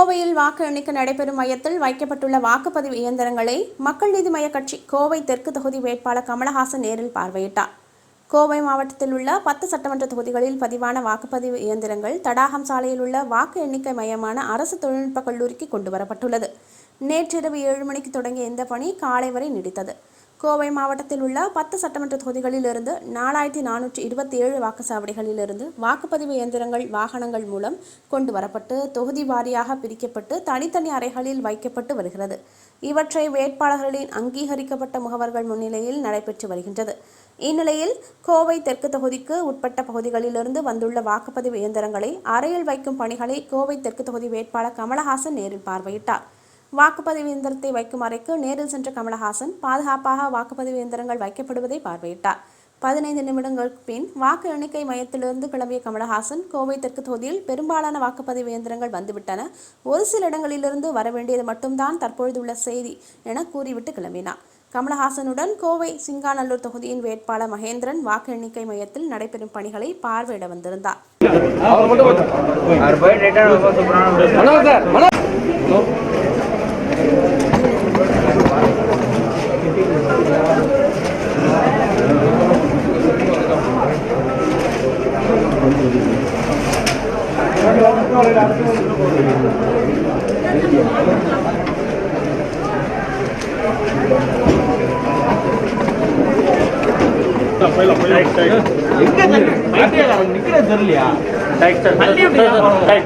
கோவையில் வாக்கு எண்ணிக்கை நடைபெறும் மையத்தில் வைக்கப்பட்டுள்ள வாக்குப்பதிவு இயந்திரங்களை மக்கள் நீதி மய்ய கட்சி கோவை தெற்கு தொகுதி வேட்பாளர் கமலஹாசன் நேரில் பார்வையிட்டார். கோவை மாவட்டத்தில் உள்ள பத்து சட்டமன்ற தொகுதிகளில் பதிவான வாக்குப்பதிவு இயந்திரங்கள் தடாகம் சாலையில் உள்ள வாக்கு எண்ணிக்கை மையமான அரசு தொழில்நுட்ப கல்லூரிக்கு கொண்டு வரப்பட்டுள்ளது. நேற்றிரவு ஏழு மணிக்கு தொடங்கிய இந்த பணி காலை வரை நீடித்தது. கோவை மாவட்டத்தில் உள்ள பத்து சட்டமன்ற தொகுதிகளிலிருந்து நாலாயிரத்தி நானூற்றி இருபத்தி ஏழு வாக்குச்சாவடிகளிலிருந்து வாக்குப்பதிவு இயந்திரங்கள் வாகனங்கள் மூலம் கொண்டு வரப்பட்டு தொகுதி வாரியாக பிரிக்கப்பட்டு தனித்தனி அறைகளில் வைக்கப்பட்டு வருகிறது. இவற்றை வேட்பாளர்களின் அங்கீகரிக்கப்பட்ட முகவர்கள் முன்னிலையில் நடைபெற்று வருகின்றது. இந்நிலையில் கோவை தெற்கு தொகுதிக்கு உட்பட்ட பகுதிகளிலிருந்து வந்துள்ள வாக்குப்பதிவு இயந்திரங்களை அறையில் வைக்கும் பணிகளை கோவை தெற்கு தொகுதி வேட்பாளர் கமலஹாசன் நேரில் பார்வையிட்டார். வாக்குப்பதிவு இயந்திரத்தை வைக்கும் அறைக்கு நேரில் சென்ற கமலஹாசன் பாதுகாப்பாக வாக்குப்பதிவு இயந்திரங்கள் வைக்கப்படுவதை பார்வையிட்டார். பதினைந்து நிமிடங்களுக்கு பின் வாக்கு எண்ணிக்கை மையத்திலிருந்து கிளம்பிய கமலஹாசன் கோவை தெற்கு தொகுதியில் பெரும்பாலான வாக்குப்பதிவு இயந்திரங்கள் வந்துவிட்டன. ஒரு சில இடங்களிலிருந்து வர வேண்டியது மட்டும்தான் தற்பொழுதுள்ள செய்தி என கூறிவிட்டு கிளம்பினார். கமலஹாசனுடன் கோவை சிங்காநல்லூர் தொகுதியின் வேட்பாளர் மகேந்திரன் வாக்கு எண்ணிக்கை மையத்தில் நடைபெறும் பணிகளை பார்வையிட வந்திருந்தார். அவர் போய் ரிட்டர்ன் ரொம்ப சூப்பரான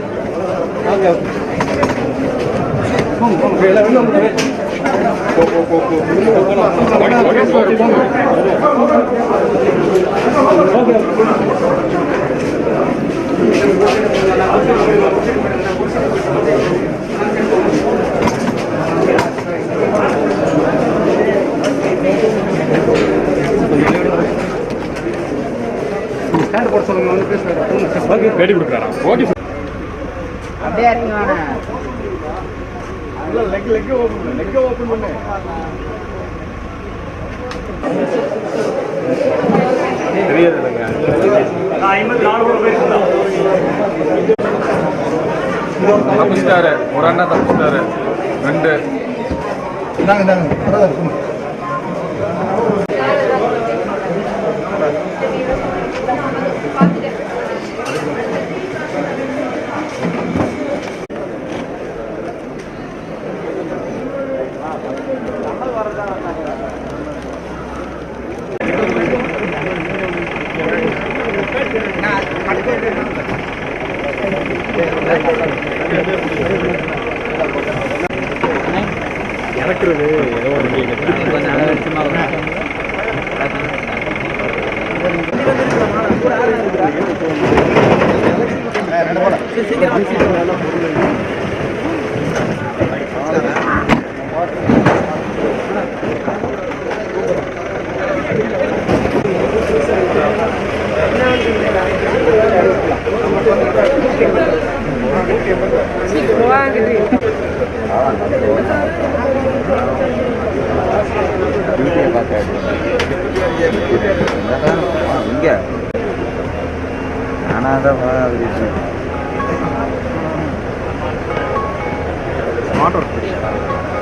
பேட்டி கொடுக்குறாரா ஓகே அப்படியே இறங்கி வாங்க leg leg open leg open பண்ணு. தெரியாது தப்பிச்சிட்டாரு. ஒரு அண்ணா தப்பிச்சிட்டாரு. ரெண்டு. இறக்குறது ஏதோ ஒரு கொஞ்சம் அலட்சியமா நானாக தான் மாட்டோம்